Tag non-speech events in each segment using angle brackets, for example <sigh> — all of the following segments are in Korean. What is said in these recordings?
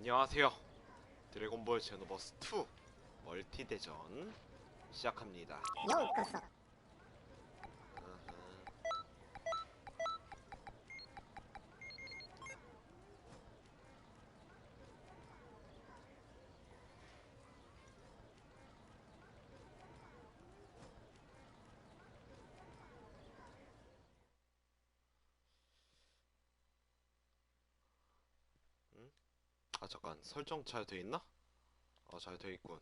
안녕하세요. 드래곤볼 제노버스2 멀티대전 시작합니다. 뭐 요코소 잠깐 설정 잘 돼 있나? 어 잘 돼 있군.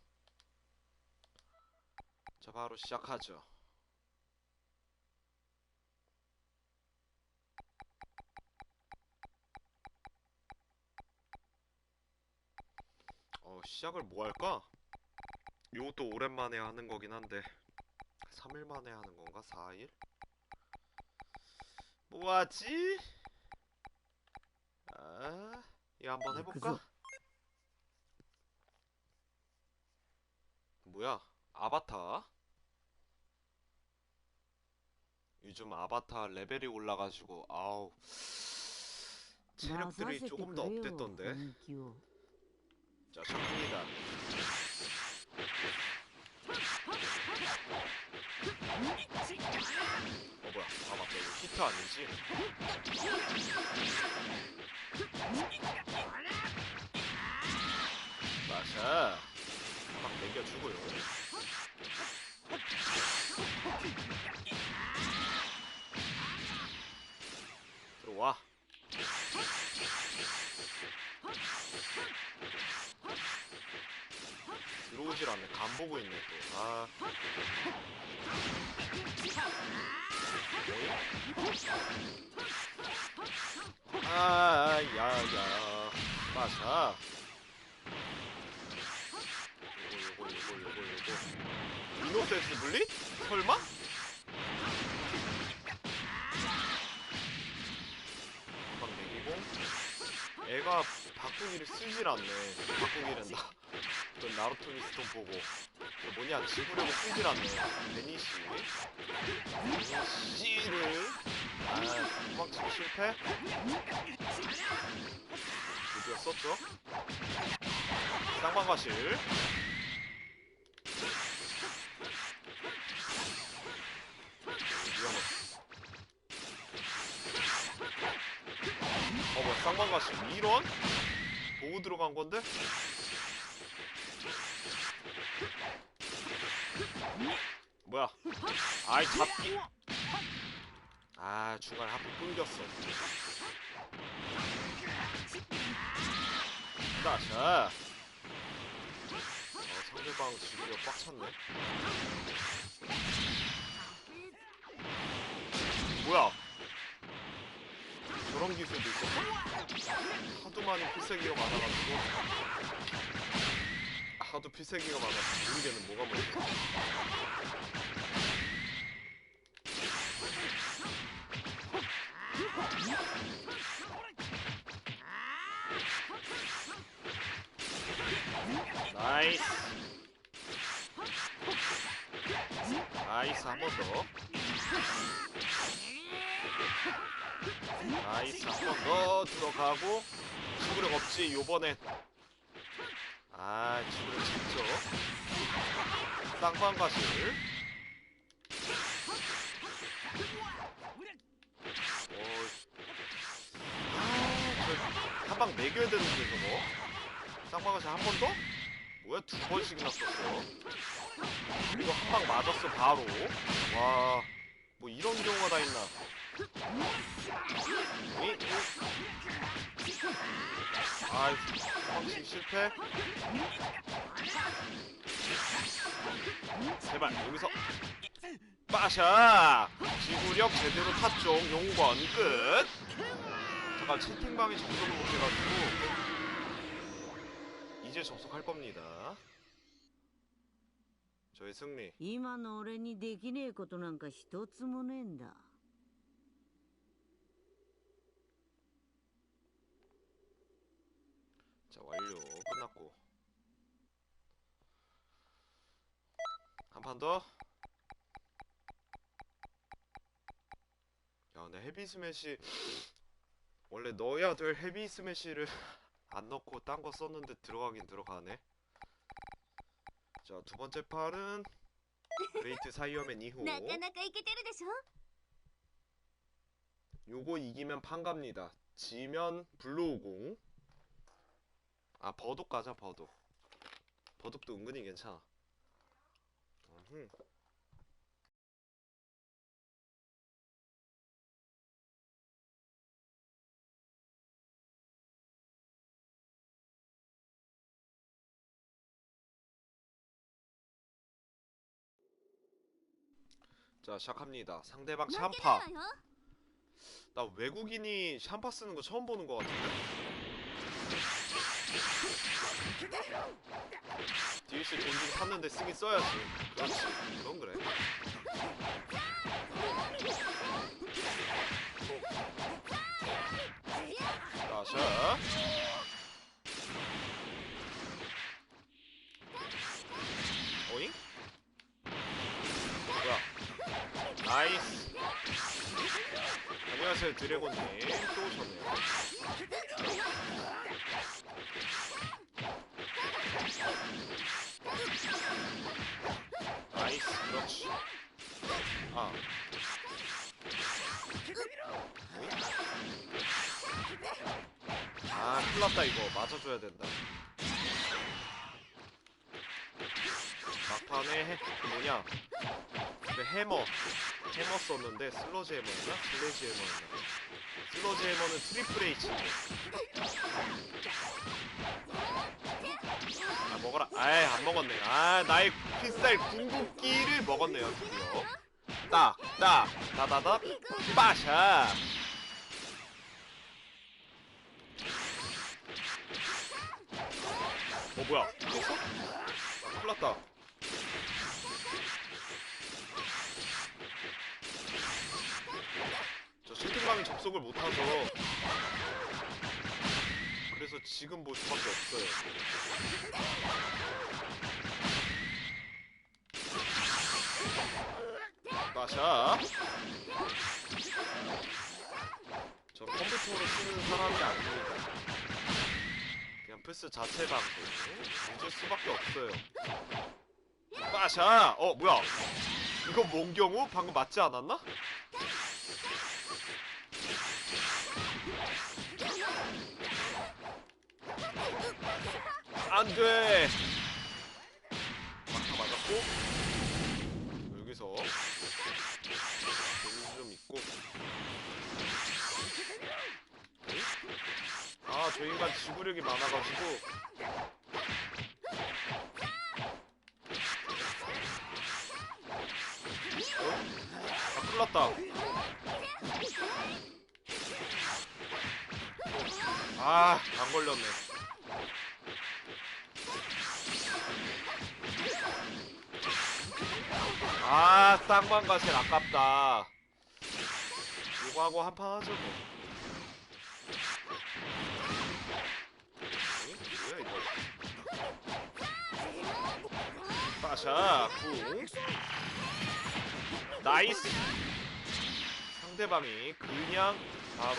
자 바로 시작하죠. 어 시작을 뭐 할까? 이것도 오랜만에 하는 거긴 한데 3일 만에 하는 건가? 4일? 뭐 하지? 아, 이거 한번 해볼까? 뭐야? 아바타? 요즘 아바타 레벨이 올라가지고 아우. 체력들이 조금 더 업됐던데? 자 잡습니다. 어 뭐야? 아 맞다 이거 히트 아니지? 맞아 막 남겨주고요. 들어와. 들어오질 않네. 간 보고 있네 또 아. 아, 야, 야. 마샤. 요거, 요거, 요거, 요거, 요거. 이노센스 블리? 설마? 막 내기고. 애가 바꾸기를 쓰질 않네. 바꾸기란다. 그 나루토 미스톤 보고. 그 뭐냐, 지구력을 쓰질 않네. 베니시. 베니시를. 아, 도망치기 실패? 드디어 썼죠? 쌍방과실 어 뭐야 쌍방과실 이런? 보고 들어간 건데? 뭐야? 아이 잡기. 아 중간에 하필 끊겼어. 나샤 어 상대방 지구가 꽉 찼네. 뭐야 저런 기술도 있었어? 하도 많이 필살기가 많아가지고. 하도 필살기가 많아서 모르겠는 뭐가 뭔지. 나이스. 나이스 한 번 더 나이스 한번 더 들어가고 지구력 없지 요번엔 아 지구력 진짜 쌍방과실. 아저한방 매겨야 되는데 저거. 쌍방과실 한 번 더? 뭐야 두 번씩이나 썼어. 이거 한 방 맞았어 바로. 와 뭐 이런 경우가 다 있나. 아이 방식 실패 제발 여기서 빠샤 지구력 제대로 탔종 용번 끝 잠깐 채팅방이 접속을 못해가지고 이제 접속할 겁니다 저의 승리 今の俺にできねえことなんか一つもねえんだ 판 더. 야, 근데 헤비 스매시 원래 넣어야 될 헤비 스매시를 <laughs> 안 넣고 딴 거 썼는데 들어가긴 들어가네. 자, 두 번째 팔은 그레이트 사이어맨 이후. 요거 이기면 판갑니다. 지면 블루오공. 아, 버독 가자, 버독. 버독도 은근히 괜찮아. 해. 자 시작합니다. 상대방 샴파. 나 외국인이 샴파 쓰는 거 처음 보는 거 같은데. 돈 주고 샀는데 쓰긴 써야지. 그렇지. 그건 그래. 자, 샷. 오잉? 뭐야? 나이스. 안녕하세요 드래곤님 또 오셨네요 나이스 그렇지. 아. 오이? 아 큰일 났다 이거. 맞아줘야 된다. 막판에 해, 그 뭐냐? 그 해머. 해머 썼는데 슬러지 해머였나? 슬래지 해머였나? 슬러지 해머는 트리플 H. 아 먹어라. 아이 안 먹었네. 아 나의 피스타일 궁극기를 먹었네요 드디어. 딱딱. 다다다 빠샤. 어 뭐야? 이겼어? 아, 큰일났다. 저 채팅방에 접속을 못해서 그래서 지금 볼 수밖에 없어요. 마샤 저 컴퓨터로 쓰는 사람이 아닙니다. 그냥 플스 자체 방송 잊을 수밖에 없어요. 마샤 어 뭐야? 이거 몽경우? 방금 맞지 않았나? 안 돼. 막타 맞았고. 여기서. 좀 있고. 응? 아저 인간 지구력이 많아가지고. 어? 아 큰일났다. 아안 걸렸네 아 쌍방 가실 아깝다. 이거 하고 한 판 하죠 뭐. 응? 뭐야 이거 빠샤 쿵 나이스. 상대방이 그냥 바로.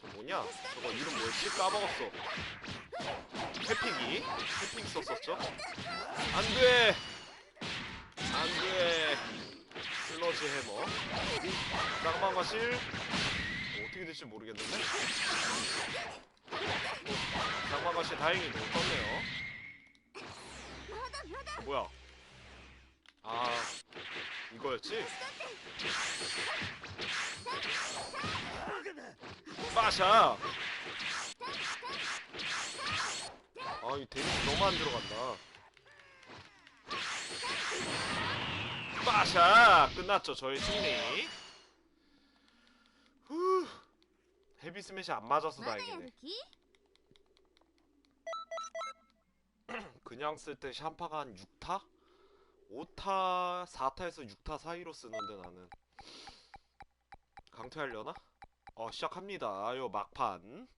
저 뭐냐? 저거 이름 뭐였지? 까먹었어 해핑기 해핑 썼었죠? 안돼! 안돼! 슬러지 해머. 낭만마실. 뭐 어떻게 될지 모르겠는데? 낭만마실 다행히 못 떴네요. 뭐야? 아 이거였지? 빠샤! 아이 데미지 너무 안 들어간다. 빠샤 끝났죠 저희 승리 후. 헤비 스매시 안 맞아서 다행이네. <clears throat> 그냥 쓸 때 샴파가 한 6타? 5타, 4타에서 6타 사이로 쓰는데 나는. 강퇴하려나? 어 시작합니다. 요 막판.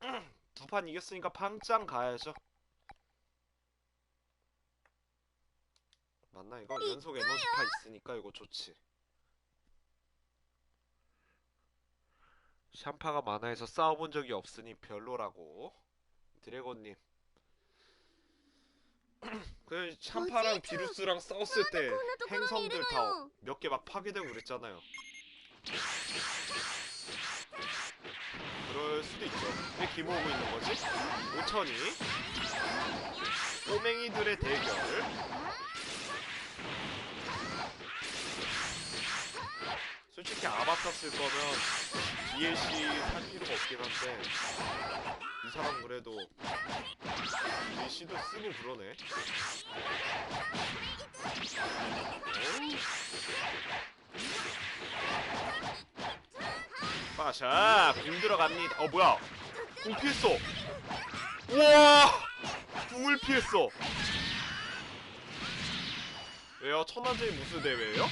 <clears throat> 두 판 이겼으니까 팡짱 가야죠. 맞나 이거? 연속 에너지파 있으니까 이거 좋지. 샴파가 만화에서 싸워본 적이 없으니 별로라고. 드래곤님. <clears throat> 그 샴파랑 비루스랑 싸웠을 때 행성들 다 몇 개 막 파괴되고 그랬잖아요. 그럴 수도 있죠 왜 기모으고 있는 거지? 오천이 꼬맹이들의 대결 솔직히 아바타 쓸 거면 DLC 살 필요가 없긴 한데 이 사람 그래도 DLC도 쓰고 그러네 어우. 빠샤 궁 들어갑니다 어 뭐야 궁 피했어 우와 궁을 피했어 왜요? 천하제일 무술 대회예요?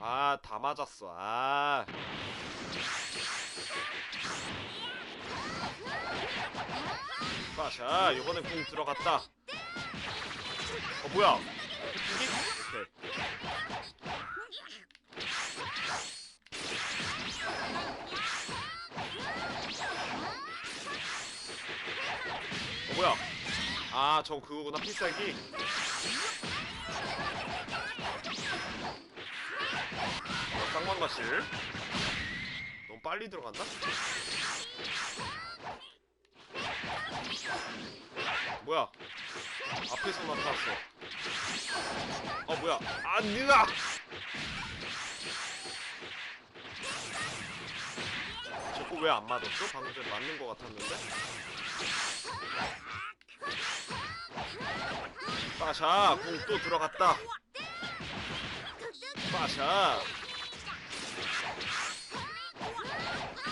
아, 다 맞았어. 아. 빠샤, 이번엔 궁 들어갔다. 어, 뭐야? 오케이. 어, 뭐야? 아, 저 그거구나, 필살기. 어, 쌍망가실. 너무 빨리 들어간다? 뭐야? 앞에서 나타났어. 어, 뭐야? 아, 느아! 저거 왜 안 맞았어? 방금 전에 맞는 것 같았는데? 빠샤! 궁또 들어갔다. 빠샤!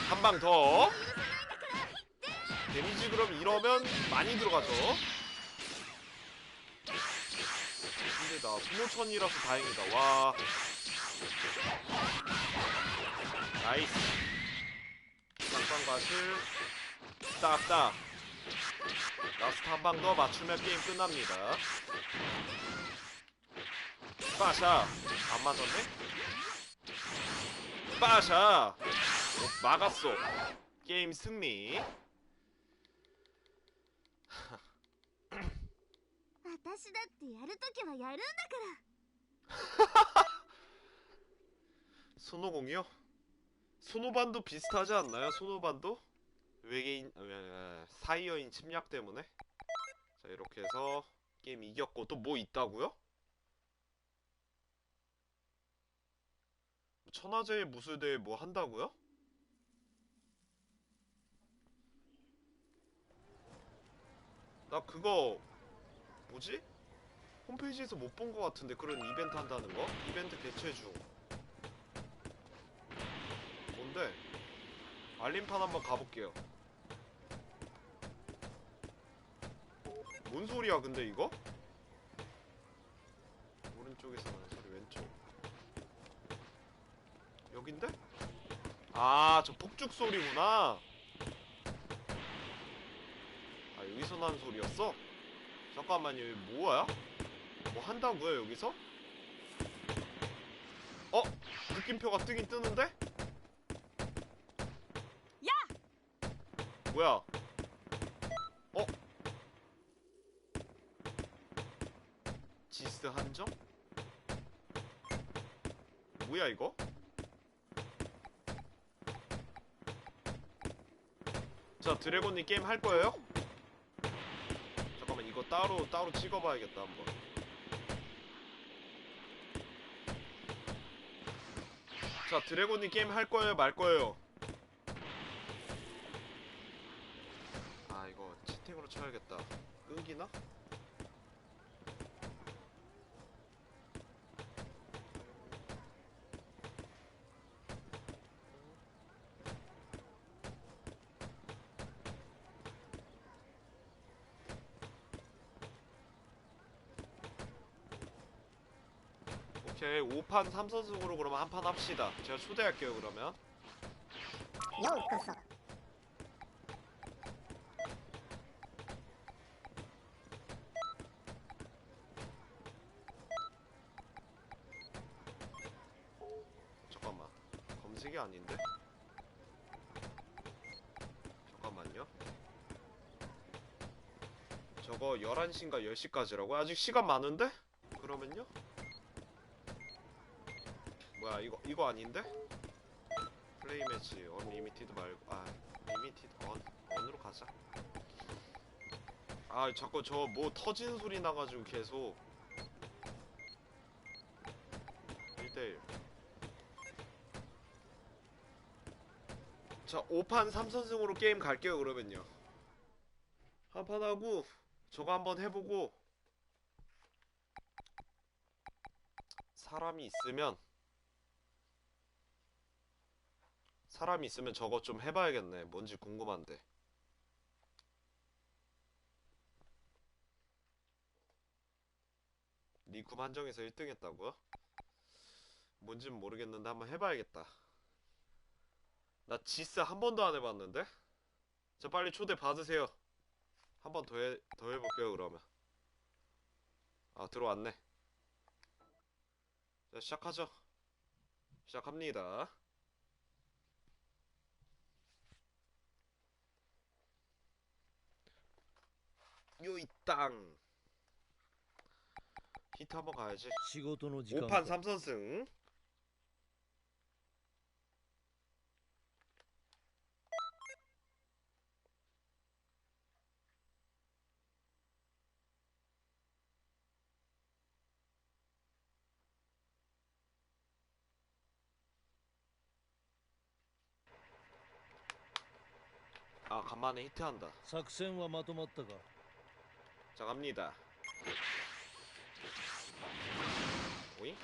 한 방 더. 데미지 그럼 이러면 많이 들어가죠. 근데 나 소모천이라서 다행이다. 와. 나이스. 쌍쌍과실. 딱딱. 라스트 한 방 더 맞추면 게임 끝납니다. 빠샤. 안 맞았네? 빠샤. 오, 막았어. 게임 승리. 私だってやるときはやるんだから <laughs> 소노공이요? 소노반도 비슷하지 않나요? 소노반도? 외계인 어, 에, 에, 사이어인 침략 때문에 자 이렇게 해서 게임 이겼고 또 뭐 있다고요? 천하제일 무술대회 뭐 한다고요? 나 그거 뭐지? 홈페이지에서 못본거 같은데 그런 이벤트 한다는 거? 이벤트 개최 중 뭔데? 알림판 한번 가볼게요. 뭔 소리야 근데 이거? 오른쪽에서 나는 소리 왼쪽 여긴데? 아 저 폭죽 소리구나 아 여기서 나는 소리였어? 잠깐만요 이거 뭐야? 뭐 한다고요 여기서? 어? 느낌표가 뜨긴 뜨는데? 뭐야? 어? 지스 한정? 뭐야 이거? 자 드래곤님 게임 할 거예요? 따로 따로 찍어봐야겠다 한번. 자 드래곤님 게임 할 거예요 말 거예요? 아 이거 채팅으로 쳐야겠다 끊기나? 6판 3선승으로 그러면 한 판 합시다 제가 초대할게요 그러면 요 끄서 잠깐만 검색이 아닌데? 잠깐만요 저거 11시인가 10시까지라고요? 아직 시간 많은데? 그러면요? 뭐야 이거 이거 아닌데? 플레이 매치 언리미티드 말고 아 리미티드 언 언으로 가자. 아 자꾸 저 뭐 터지는 소리 나가지고 계속 1대1 자 5판 3선승으로 게임 갈게요 그러면요 한 판 하고 저거 한번 해보고 사람이 있으면 사람이 있으면 저거 좀 해봐야겠네. 뭔지 궁금한데. 리쿰 한정에서 1등 했다고요? 뭔진 모르겠는데 한번 해봐야겠다. 나 지스 한 번도 안 해봤는데? 자 빨리 초대 받으세요. 한 번 더 해, 더 해볼게요 그러면. 아 들어왔네. 자 시작하죠. 시작합니다 요이 땅 히트 한번 가야지 仕事の時間 5판 3선승 아 간만에 히트한다 作戦はまとまったか 자 갑니다. 오잉?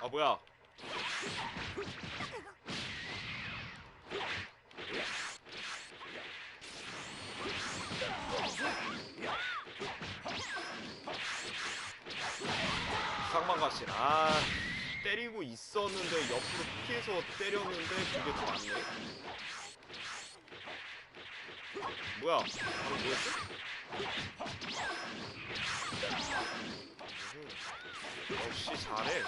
아 뭐야? 상만가실 아 때리고 있었는데 옆으로 피해서 때렸는데 그게 더 맞네 뭐야 뭐였지? 음. 역시 잘해.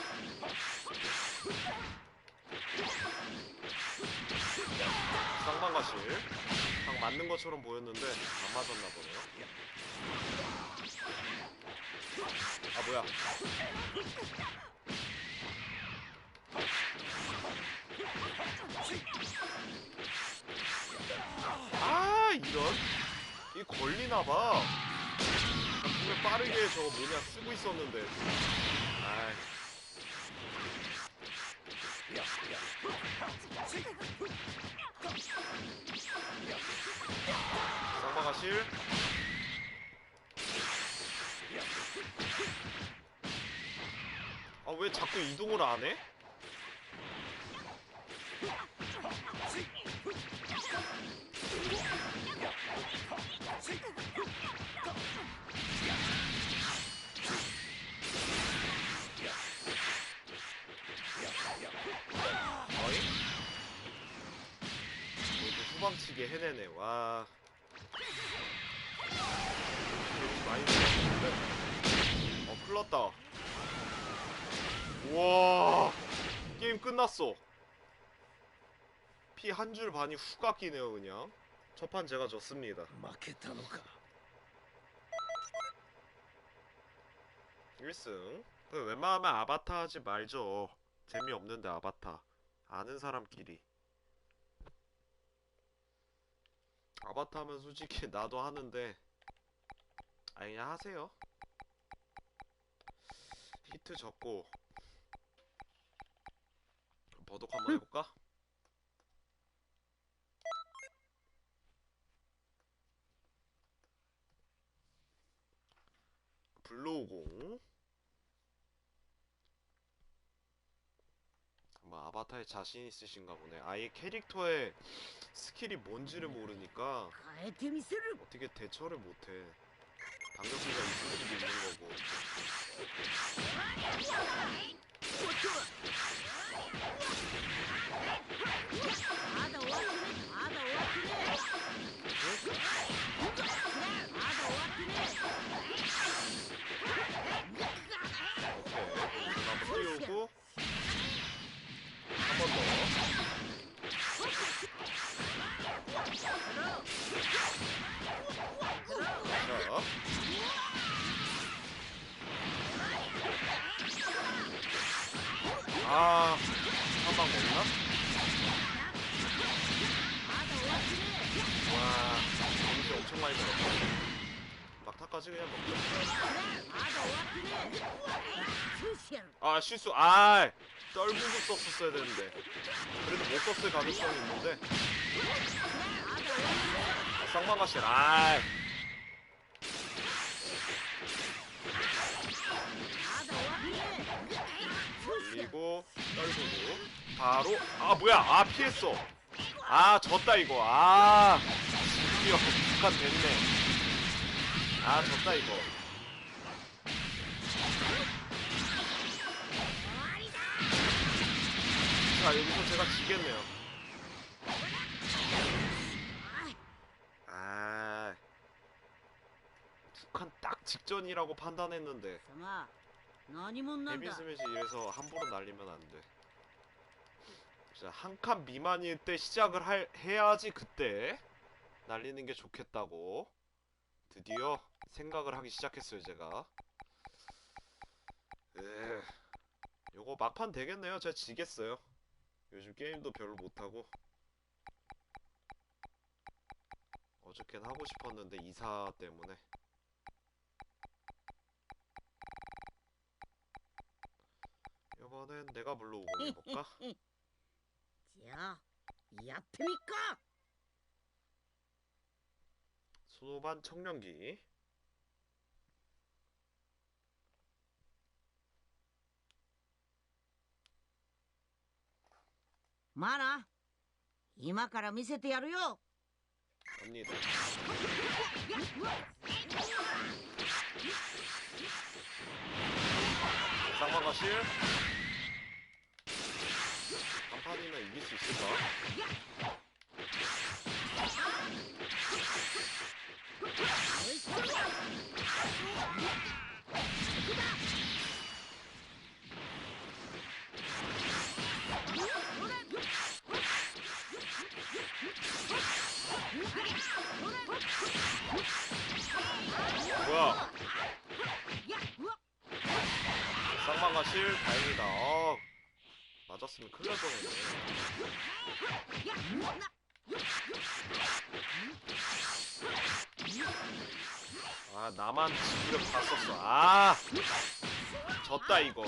쌍방가실. 딱 맞는 것처럼 보였는데 안 맞았나 보네요. 아 뭐야? 이런 이 걸리나봐. 분명 빠르게 저 뭐냐 쓰고 있었는데. 아이. 쌍방가실. 아 왜 자꾸 이동을 안 해? 호방치게 해내네. 와어 풀렀다. 우와. 게임 끝났어. 피 한 줄 반이 후 깎이네요 그냥. 첫 판 제가 졌습니다. 1승. 그 웬만하면 아바타 하지 말죠. 재미없는데 아바타. 아는 사람끼리. 아바타 하면 솔직히 <laughs> 나도 하는데 아 그냥 하세요 히트 적고 버독 한번 해볼까? 블루공 뭐 아바타에 자신 있으신가 보네. 아예 캐릭터의 스킬이 뭔지를 모르니까 어떻게 대처를 못해. 반격기가 있을 수도 있는 거고. 아, 한 방 먹나? 와, 이제 엄청 많이 들었다. 막타까지 그냥 먹자. 아, 실수, 아! 떨구고 썼었어야 되는데. 그래도 못 썼을 가능성이 있는데. 쌍방가실, 아! 쌍방아실, 아이. 그리고 떨구고 바로 아 뭐야? 아 피했어. 아 졌다 이거. 아 드디어 북한 됐네. 아 졌다 이거. 자 여기서 제가 지겠네요. 아 북한 딱 직전이라고 판단했는데. 様 何者なん 헤비 だ 스매시 이래서 함부로 날리면 안 돼. 자, 한 칸 미만일 때 시작을 할, 해야지 그때 날리는 게 좋겠다고 드디어 생각을 하기 시작했어요, 제가. 에, 요거 막판 되겠네요. 제가 지겠어요. 요즘 게임도 별로 못하고. 어저께는 하고 싶었는데 이사 때문에. 이번엔 내가 불러오고 해볼까? じゃあやってみっか 소반 청년기 まあな今から見せてやるよ 언니들 쌍방가실 한 판이면 이길 수 있을까? 뭐야 쌍방가실 다행이다 어, 맞았으면 큰일 날 뻔했네. 아 나만 다 썼어. 아 졌다 이거.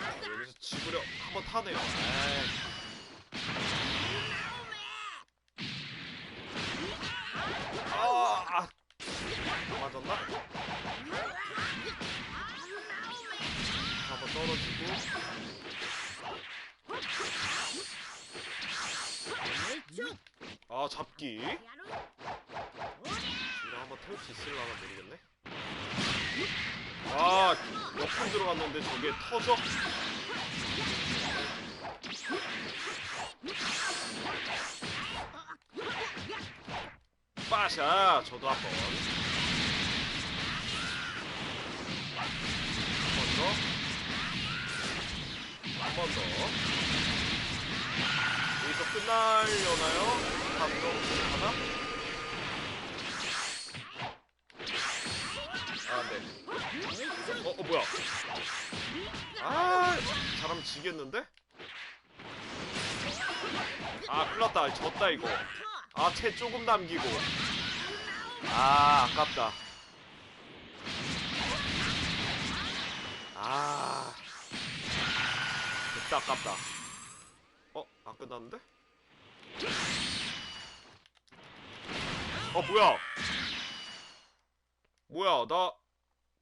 아, 여기서 지구력 한번 타네요. 에이. 아 잡기. 이거 한번 태울 수 있을라나 모르겠네. 아 몇번 들어갔는데 저게 터져? 빠샤 저도 한번. 한번 더. 한번 더. 여기서 끝나려나요? 하나? 아, 네. 어, 어, 뭐야? 아, 잘하면 지겠는데? 아, 큰일 났다. 졌다, 이거. 아, 채 조금 남기고. 아, 아깝다. 아. 됐다, 아깝다. 어, 안 끝났는데? 어, 뭐야? 뭐야, 나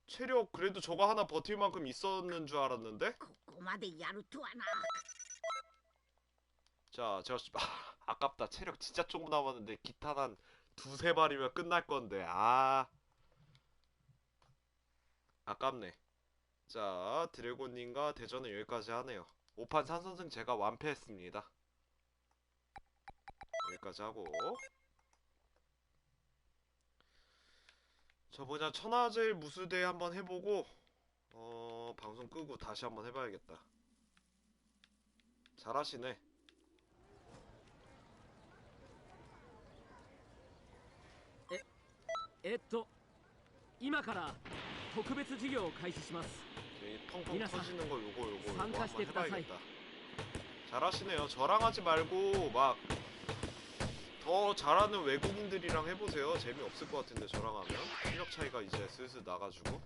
체력 그래도 저거 하나 버틸 만큼 있었는 줄 알았는데? ここまでやるとはな 자, 제가 아, 아깝다. 체력 진짜 조금 남았는데 기탄 한 두세 발이면 끝날 건데. 아. 아깝네. 자, 드래곤님과 대전은 여기까지 하네요. 5판 3선승 제가 완패했습니다. 여기까지 하고. 저 뭐냐 천하제일 무수대 한번 해보고 어 방송 끄고 다시 한번 해봐야겠다. 잘하시네. えっと今から特別授業を開始します 이 펑펑 미나상, 터지는 거 요거 요거 요거参加して 한번 ください 해봐야겠다. 잘하시네요. 저랑 하지 말고 막 더 잘하는 외국인들이랑 해보세요. 재미 없을 것 같은데 저랑 하면 실력 차이가 이제 슬슬 나가지고.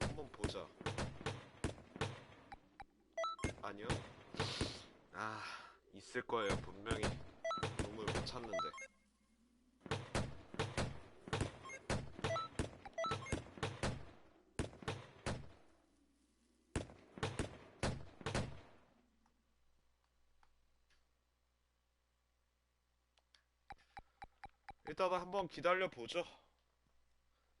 한번 보자. 아니요. 아 있을 거예요 분명히. 놈을 못 찾는데. 일단은 한번 기다려 보죠.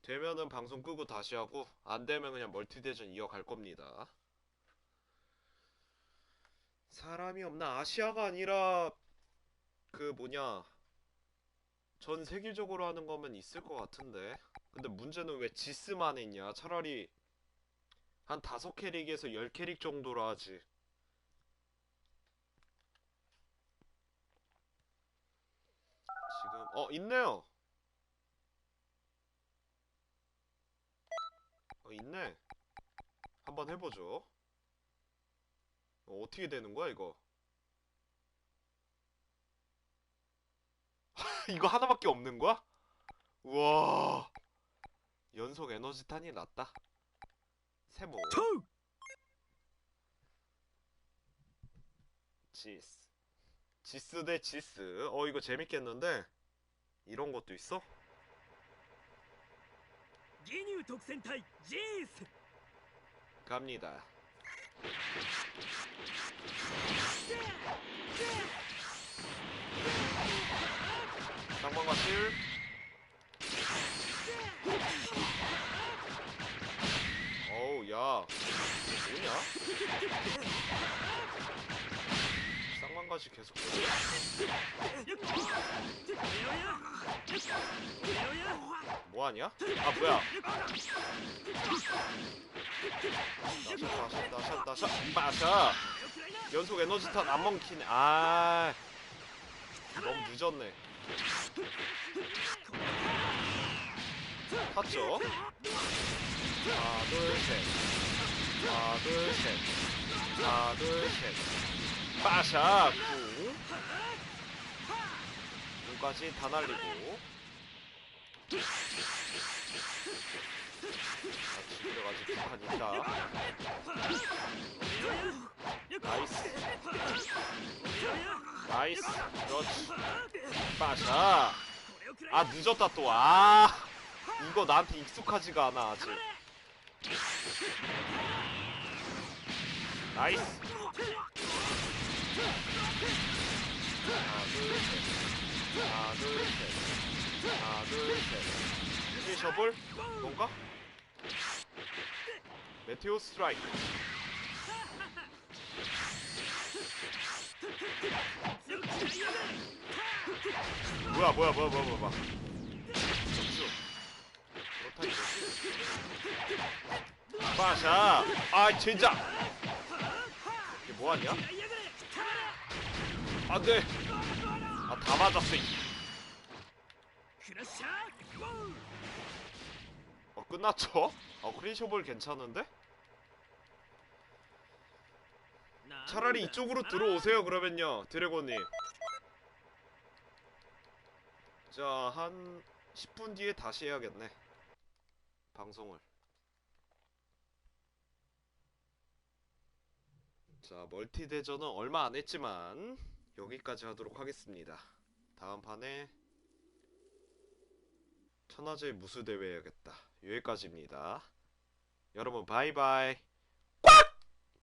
되면은 방송 끄고 다시 하고 안 되면 그냥 멀티 대전 이어갈 겁니다. 사람이 없나 아시아가 아니라 그 뭐냐 전 세계적으로 하는 거면 있을 것 같은데 근데 문제는 왜 지스만 했냐 차라리 한 다섯 캐릭에서 열 캐릭 정도로 하지 지금 어 있네요. 어 있네. 한번 해보죠. 어, 어떻게 되는 거야 이거? <laughs> 이거 하나밖에 없는 거야? 우와. 연속 에너지 탄이 낫다. 세모. 지스. 지스 대 지스. 어 이거 재밌겠는데 이런 것도 있어? 리뉴 독센타이 제이스! 갑니다. 상방과 실. 어우 야. 뭐냐? 쌍방가시 계속 뭐하냐? 아 뭐야? 나샷 나샷 나샷. 빠샤 연속 에너지탄 안 먹히네. 아 너무 늦었네. 탔죠? 하나 둘셋. 하나 둘셋. 하나 둘셋 빠샤 쿵 눈까지 다 날리고. 그래가지고 북한 있다 나이스. 나이스. 그렇지. 빠샤. 아 늦었다 또아 이거 나한테 익숙하지가 않아 아직. 나이스 하나 둘셋. 하나 둘셋. 둘셋 피니셔볼 뭔가? 메테오 스트라이크. 뭐야 뭐야 뭐야 뭐야 뭐야 점수 그렇다 이거지? 빠샤. 아 진짜. 이게 뭐하냐 안돼. 아다 맞았어 어 끝났죠? 어 크리셔볼 괜찮은데? 차라리 이쪽으로 들어오세요 그러면요 드래곤님 자 한 10분 뒤에 다시 해야겠네 방송을. 자 멀티대전은 얼마 안했지만. 여기까지 하도록 하겠습니다. 다음 판에 천하제 무수대회 해야겠다. 여기까지입니다. 여러분 바이바이. 꽉!